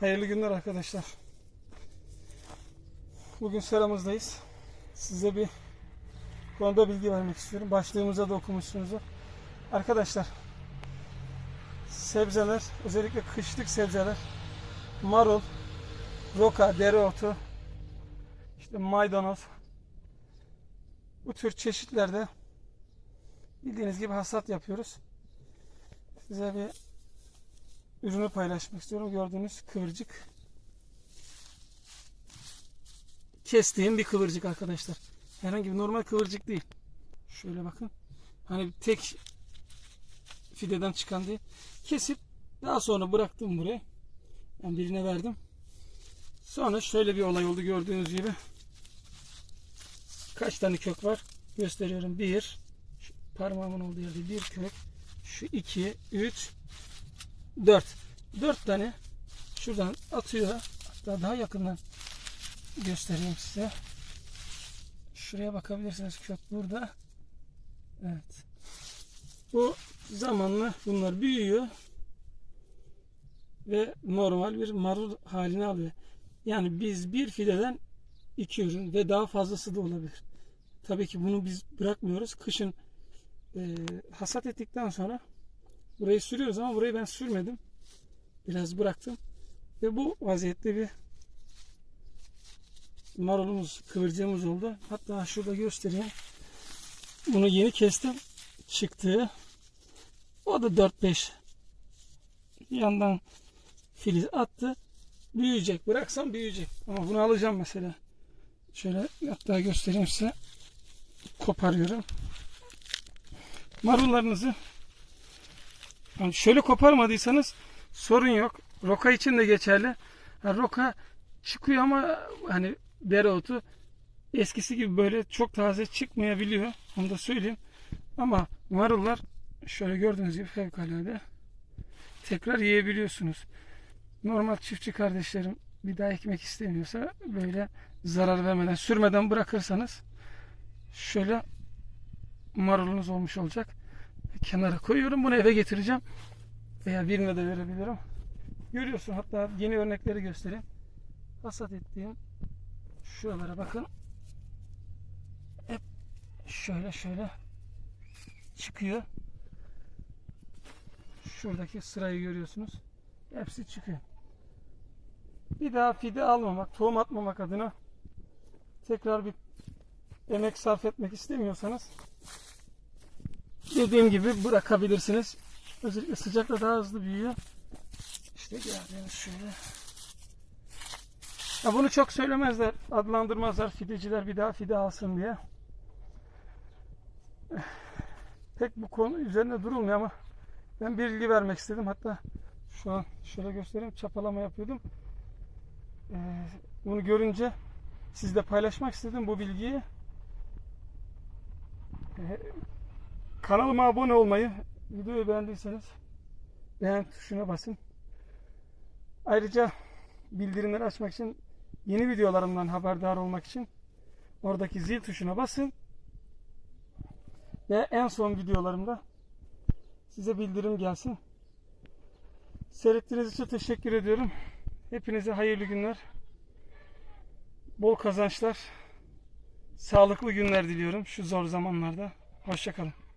Hayırlı günler arkadaşlar. Bugün seramızdayız. Size bir konuda bilgi vermek istiyorum. Başlığımıza da okumuşsunuzdur. Arkadaşlar sebzeler özellikle kışlık sebzeler marul, roka, dereotu, işte maydanoz bu tür çeşitlerde bildiğiniz gibi hasat yapıyoruz. Size bir ürünü paylaşmak istiyorum. Gördüğünüz kıvırcık. Kestiğim bir kıvırcık arkadaşlar. Herhangi bir normal kıvırcık değil. Şöyle bakın. Hani tek fideden çıkan değil. Kesip daha sonra bıraktım buraya. Ben birine verdim. Sonra şöyle bir olay oldu gördüğünüz gibi. Kaç tane kök var? Gösteriyorum. Bir. Şu parmağımın olduğu yerde bir kök. Şu iki, üç, 4. 4 tane şuradan atıyor. Hatta daha yakından göstereyim size. Şuraya bakabilirsiniz. Kök burada. Evet. Bu zamanla bunlar büyüyor ve normal bir marul halini alıyor. Yani biz bir fideden iki ürün ve daha fazlası da olabilir. Tabii ki bunu biz bırakmıyoruz. Kışın e, hasat ettikten sonra Burayı sürüyoruz ama burayı ben sürmedim. Biraz bıraktım. Ve bu vaziyette bir marulumuz, kıvırcığımız oldu. Hatta şurada göstereyim. Bunu yeni kestim. Çıktı. O da 4-5 yandan filiz attı. Büyüyecek. Bıraksam büyüyecek. Ama bunu alacağım mesela. Şöyle hatta göstereyim size. Koparıyorum. Marullarınızı yani şöyle koparmadıysanız sorun yok. Roka için de geçerli. Yani roka çıkıyor ama hani dereotu eskisi gibi böyle çok taze çıkmayabiliyor. Onu da söyleyeyim. Ama marullar şöyle gördüğünüz gibi fevkalade tekrar yiyebiliyorsunuz. Normal çiftçi kardeşlerim bir daha ekmek istemiyorsa böyle zarar vermeden sürmeden bırakırsanız şöyle marulunuz olmuş olacak kenara koyuyorum. Bunu eve getireceğim. Veya birine de verebilirim. Görüyorsun hatta yeni örnekleri göstereyim. Hasat ettiğim şuralara bakın. Hep şöyle şöyle çıkıyor. Şuradaki sırayı görüyorsunuz. Hepsi çıkıyor. Bir daha fide almamak, tohum atmamak adına tekrar bir emek sarf etmek istemiyorsanız dediğim gibi bırakabilirsiniz. Özellikle sıcakta daha hızlı büyüyor. İşte gördüğünüz şöyle. Ya bunu çok söylemezler, adlandırmazlar fideciler bir daha fide alsın diye. Pek bu konu üzerine durulmuyor ama ben bilgi vermek istedim. Hatta şu an şöyle göstereyim çapalama yapıyordum. Ee, bunu görünce sizle paylaşmak istedim bu bilgiyi. Ee, Kanalıma abone olmayı, videoyu beğendiyseniz beğen tuşuna basın. Ayrıca bildirimleri açmak için yeni videolarımdan haberdar olmak için oradaki zil tuşuna basın. Ve en son videolarımda size bildirim gelsin. Seyrettiğiniz için teşekkür ediyorum. Hepinize hayırlı günler. Bol kazançlar. Sağlıklı günler diliyorum şu zor zamanlarda. Hoşçakalın.